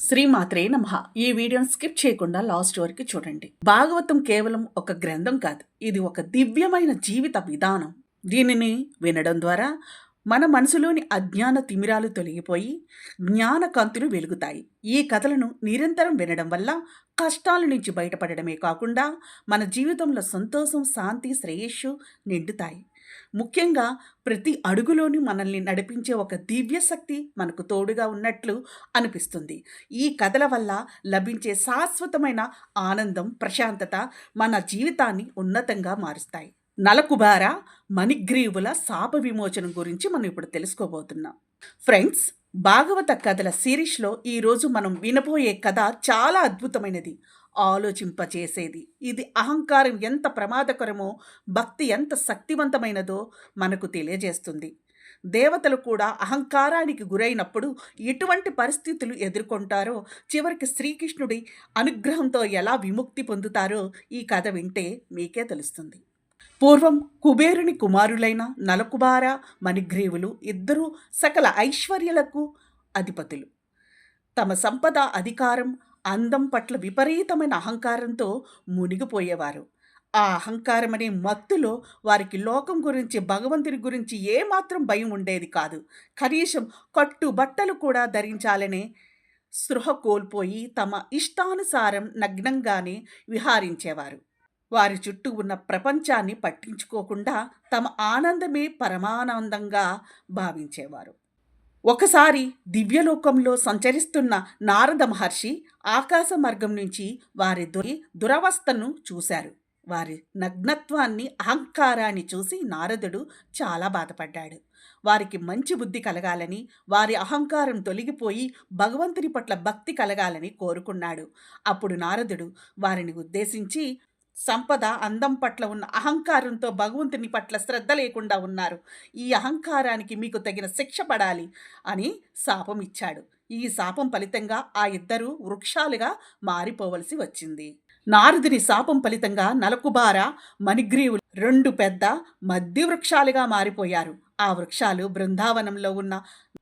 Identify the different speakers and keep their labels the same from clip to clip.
Speaker 1: శ్రీమాత్రే నమ. ఈ వీడియోని స్కిప్ చేయకుండా లాస్ట్ వరకు చూడండి. భాగవతం కేవలం ఒక గ్రంథం కాదు. ఇది ఒక దివ్యమైన జీవిత విధానం. దీనిని వినడం ద్వారా మన మనసులోని అజ్ఞాన తిమిరాలు తొలగిపోయి జ్ఞాన కాంతులు వెలుగుతాయి. ఈ కథలను నిరంతరం వినడం వల్ల కష్టాల నుంచి బయటపడడమే కాకుండా మన జీవితంలో సంతోషం శాంతి శ్రేయస్సు నిండుతాయి. ముఖ్యంగా ప్రతి అడుగులోని మనల్ని నడిపించే ఒక దివ్య శక్తి మనకు తోడుగా ఉన్నట్లు అనిపిస్తుంది. ఈ కథల వల్ల లభించే శాశ్వతమైన ఆనందం ప్రశాంతత మన జీవితాన్ని ఉన్నతంగా మారుస్తాయి. నలకుబార మణిగ్రీవుల శాప విమోచనం గురించి మనం ఇప్పుడు తెలుసుకోబోతున్నాం. ఫ్రెండ్స్ భాగవత కథల సిరీస్లో ఈరోజు మనం వినబోయే కథ చాలా అద్భుతమైనది. ఆలోచింపచేసేది. ఇది అహంకారం ఎంత ప్రమాదకరమో భక్తి ఎంత శక్తివంతమైనదో మనకు తెలియజేస్తుంది. దేవతలు కూడా అహంకారానికి గురైనప్పుడు ఎటువంటి పరిస్థితులు ఎదుర్కొంటారో చివరికి శ్రీకృష్ణుడి అనుగ్రహంతో ఎలా విముక్తి పొందుతారో ఈ కథ వింటే మీకే తెలుస్తుంది. పూర్వం కుబేరుని కుమారులైన నలకుబార మణిగ్రీవులు ఇద్దరూ సకల ఐశ్వర్యలకు అధిపతులు. తమ సంపద అధికారం అందం పట్ల విపరీతమైన అహంకారంతో మునిగిపోయేవారు. ఆ అహంకారం అనే మత్తులో వారికి లోకం గురించి భగవంతుని గురించి ఏమాత్రం భయం ఉండేది కాదు. కనీసం కట్టు బట్టలు కూడా ధరించాలనే స్పృహ కోల్పోయి తమ ఇష్టానుసారం నగ్నంగానే విహారించేవారు. వారి చుట్టూ ఉన్న ప్రపంచాన్ని పట్టించుకోకుండా తమ ఆనందమే పరమానందంగా భావించేవారు. ఒకసారి దివ్యలోకంలో సంచరిస్తున్న నారద మహర్షి ఆకాశ మార్గం నుంచి వారి దొరి దురవస్థను చూశారు. వారి నగ్నత్వాన్ని అహంకారాన్ని చూసి నారదుడు చాలా బాధపడ్డాడు. వారికి మంచి బుద్ధి కలగాలని వారి అహంకారం తొలగిపోయి భగవంతుని పట్ల భక్తి కలగాలని కోరుకున్నాడు. అప్పుడు నారదుడు వారిని ఉద్దేశించి సంపద అందం పట్ల ఉన్న అహంకారంతో భగవంతుని పట్ల శ్రద్ధ లేకుండా ఉన్నారు. ఈ అహంకారానికి మీకు తగిన శిక్ష పడాలి అని శాపం ఇచ్చాడు. ఈ శాపం ఫలితంగా ఆ ఇద్దరు వృక్షాలుగా మారిపోవలసి వచ్చింది. నారదుని శాపం ఫలితంగా నలకుబార మణిగ్రీవులు రెండు పెద్ద మధ్య వృక్షాలుగా మారిపోయారు. ఆ వృక్షాలు బృందావనంలో ఉన్న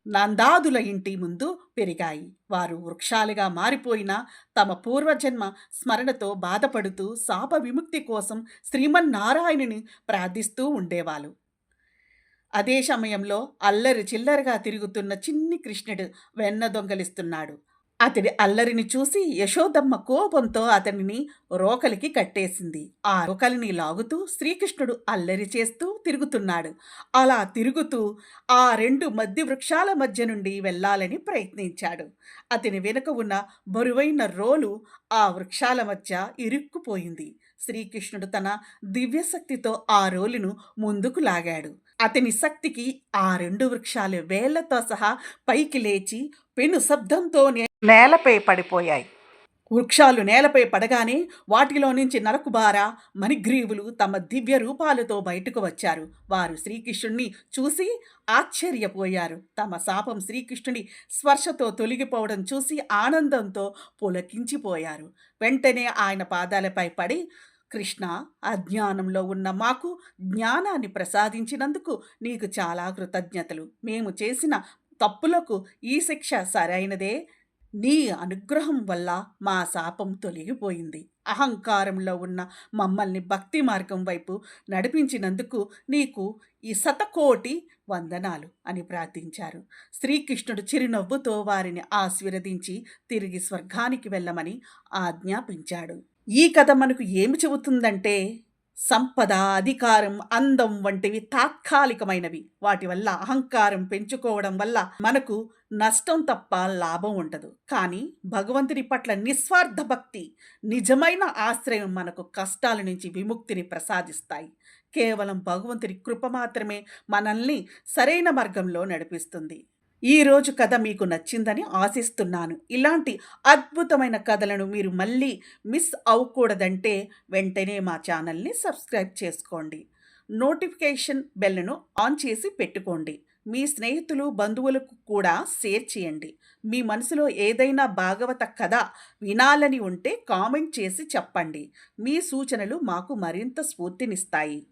Speaker 1: నందాదుల ఇంటి ముందు పెరిగాయి. వారు వృక్షాలుగా మారిపోయిన తమ పూర్వజన్మ స్మరణతో బాధపడుతూ శాప విముక్తి కోసం శ్రీమన్నారాయణుని ప్రార్థిస్తూ ఉండేవాళ్ళు. అదే సమయంలో అల్లరి చిల్లరగా తిరుగుతున్న చిన్ని కృష్ణుడు వెన్న దొంగలిస్తున్నాడు అతడి అల్లరిని చూసి యశోదమ్మ కోపంతో అతనిని రోకలికి కట్టేసింది. ఆ రోకలిని లాగుతూ శ్రీకృష్ణుడు అల్లరి చేస్తూ తిరుగుతున్నాడు. అలా తిరుగుతూ ఆ రెండు మధ్య వృక్షాల మధ్య నుండి వెళ్ళాలని ప్రయత్నించాడు. అతని వెనుక ఉన్న బరువైన రోలు ఆ వృక్షాల మధ్య ఇరుక్కుపోయింది. శ్రీకృష్ణుడు తన దివ్యశక్తితో ఆ రోలును ముందుకు లాగాడు. అతని శక్తికి ఆ రెండు వృక్షాలు వేళ్ళతో సహా పైకి లేచి పెను శబ్దంతో నేలపై పడిపోయాయి. వృక్షాలు నేలపై పడగానే వాటిలో నుంచి నరకుబార మణిగ్రీవులు తమ దివ్య రూపాలతో బయటకు వచ్చారు. వారు శ్రీకృష్ణుణ్ణి చూసి ఆశ్చర్యపోయారు. తమ శాపం శ్రీకృష్ణుని స్పర్శతో తొలగిపోవడం చూసి ఆనందంతో పులకించిపోయారు. వెంటనే ఆయన పాదాలపై పడి కృష్ణ అజ్ఞానంలో ఉన్న మాకు జ్ఞానాన్ని ప్రసాదించినందుకు నీకు చాలా కృతజ్ఞతలు. మేము చేసిన తప్పులకు ఈ శిక్ష సరైనదే. నీ అనుగ్రహం వల్ల మా శాపం తొలగిపోయింది. అహంకారంలో ఉన్న మమ్మల్ని భక్తి మార్గం వైపు నడిపించినందుకు నీకు ఈ శతకోటి వందనాలు అని ప్రార్థించారు. శ్రీకృష్ణుడు చిరునవ్వుతో వారిని ఆశీర్వదించి తిరిగి స్వర్గానికి వెళ్ళమని ఆజ్ఞాపించాడు. ఈ కథ మనకు ఏమి చెబుతుందంటే సంపద అధికారం అందం వంటివి తాత్కాలికమైనవి. వాటి వల్ల అహంకారం పెంచుకోవడం వల్ల మనకు నష్టం తప్ప లాభం ఉండదు. కానీ భగవంతుని పట్ల నిస్వార్థ భక్తి నిజమైన ఆశ్రయం మనకు కష్టాల నుంచి విముక్తిని ప్రసాదిస్తాయి. కేవలం భగవంతుని కృప మాత్రమే మనల్ని సరైన మార్గంలో నడిపిస్తుంది. ఈరోజు కథ మీకు నచ్చిందని ఆశిస్తున్నాను. ఇలాంటి అద్భుతమైన కథలను మీరు మళ్ళీ మిస్ అవ్వకూడదంటే వెంటనే మా ఛానల్ని సబ్స్క్రైబ్ చేసుకోండి. నోటిఫికేషన్ బెల్ను ఆన్ చేసి పెట్టుకోండి. మీ స్నేహితులు బంధువులకు కూడా షేర్ చేయండి. మీ మనసులో ఏదైనా భాగవత కథ వినాలని ఉంటే కామెంట్ చేసి చెప్పండి. మీ సూచనలు మాకు మరింత స్ఫూర్తినిస్తాయి.